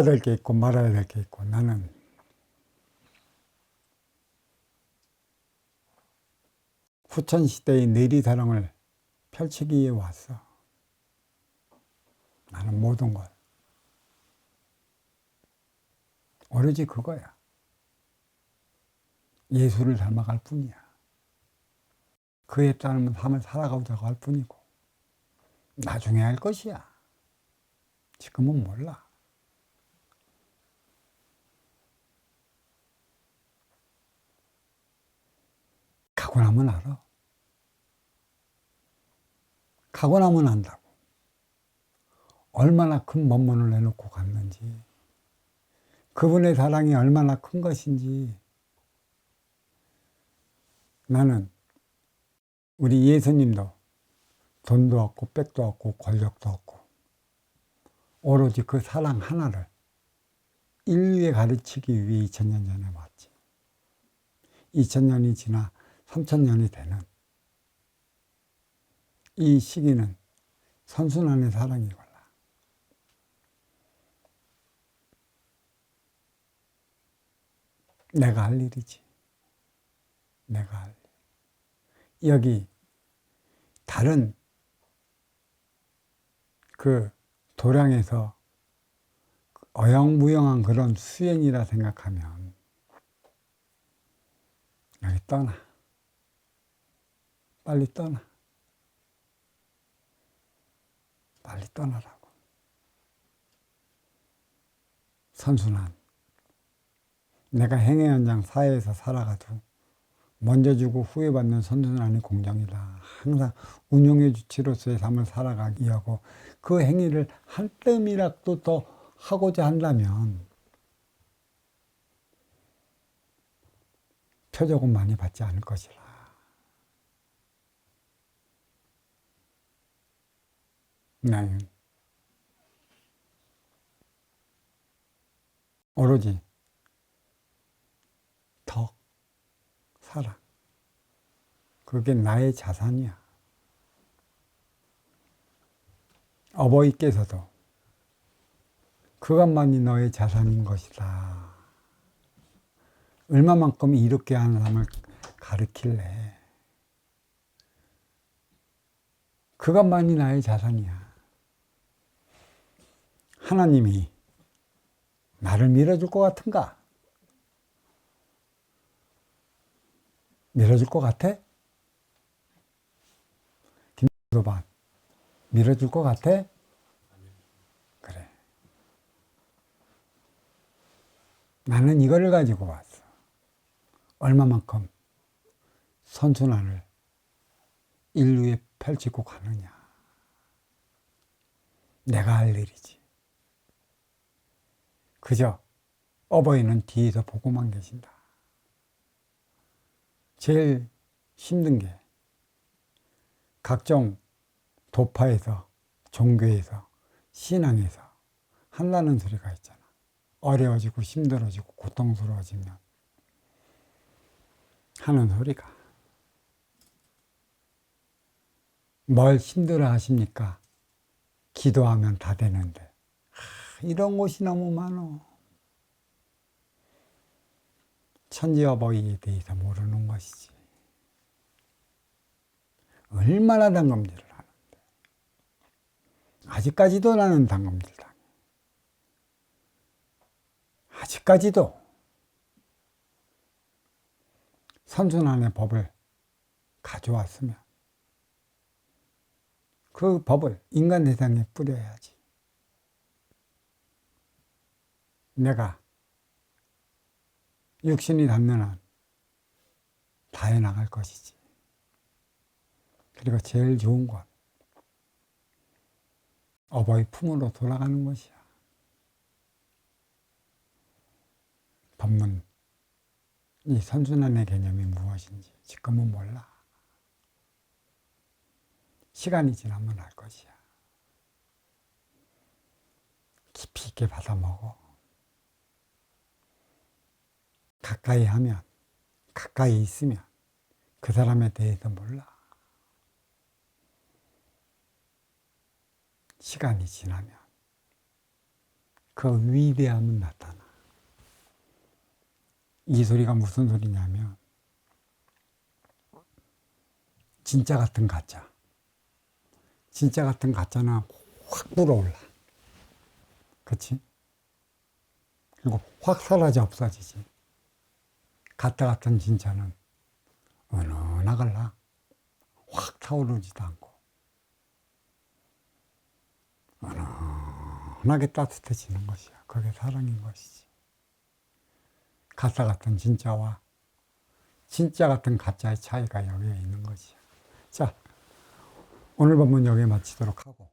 해야 될 게 있고 말아야 될 게 있고 나는 후천 시대의 내리사랑을 펼치기 위해 왔어. 나는 모든 걸 오로지 그거야. 예수를 닮아갈 뿐이야. 그에 따른 삶을 살아가자고 할 뿐이고 나중에 할 것이야. 지금은 몰라. 가고 나면 알아. 가고 나면 안다고. 얼마나 큰 법문을 내놓고 갔는지, 그분의 사랑이 얼마나 큰 것인지, 나는 우리 예수님도 돈도 없고, 백도 없고, 권력도 없고, 오로지 그 사랑 하나를 인류에 가르치기 위해 2000년 전에 왔지. 2000년이 지나 3000년이 되는 이 시기는 선순환의 사랑이걸라. 내가 할 일이지. 내가 할 일. 여기 다른 그 도량에서 어영부영한 그런 수행이라 생각하면 여기 떠나. 빨리 떠나. 빨리 떠나라고. 선순환. 내가 행해 현장 사회에서 살아가도 먼저 주고 후회 받는 선순환이 공정이다. 항상 운용의 주체로서의 삶을 살아가기 하고 그 행위를 한 뜸이라도 더 하고자 한다면 표적은 많이 받지 않을 것이라. 나는 오로지 덕, 사랑. 그게 나의 자산이야. 어버이께서도 그것만이 너의 자산인 것이다. 얼마만큼 이렇게 하는 사람을 가르칠래. 그것만이 나의 자산이야. 하나님이 나를 밀어줄 것 같은가? 밀어줄 것 같아? 김도반 밀어줄 것 같아? 그래. 나는 이거를 가지고 왔어. 얼마만큼 선순환을 인류에 펼치고 가느냐. 내가 할 일이지. 그저 어버이는 뒤에서 보고만 계신다. 제일 힘든 게 각종 도파에서 종교에서 신앙에서 한다는 소리가 있잖아. 어려워지고 힘들어지고 고통스러워지면 하는 소리가 뭘 힘들어 하십니까? 기도하면 다 되는데 하, 이런 곳이 너무 많어. 천지 어버이에 대해서 모르는 것이지. 얼마나 당금질을 하는데. 아직까지도 나는 당금질 당해. 아직까지도 선순환의 법을 가져왔으면 그 법을 인간 세상에 뿌려야지. 내가 육신이 닿는 한 다 해나갈 것이지. 그리고 제일 좋은 건 어버이 품으로 돌아가는 것이야. 법문, 이 선순환의 개념이 무엇인지 지금은 몰라. 시간이 지나면 알 것이야. 깊이 있게 받아 먹어. 가까이 하면, 가까이 있으면 그 사람에 대해서 몰라. 시간이 지나면 그 위대함은 나타나. 이 소리가 무슨 소리냐면, 진짜 같은 가짜. 진짜 같은 가짜는 확 불어올라. 그치? 그리고 확 사라져 없어지지. 가짜 같은 진짜는 어느 나갈라. 확 타오르지도 않고. 은은하게 따뜻해지는 것이야. 그게 사랑인 것이지. 가짜 같은 진짜와 진짜 같은 가짜의 차이가 여기에 있는 것이야. 자, 오늘 본문 여기에 마치도록 하고.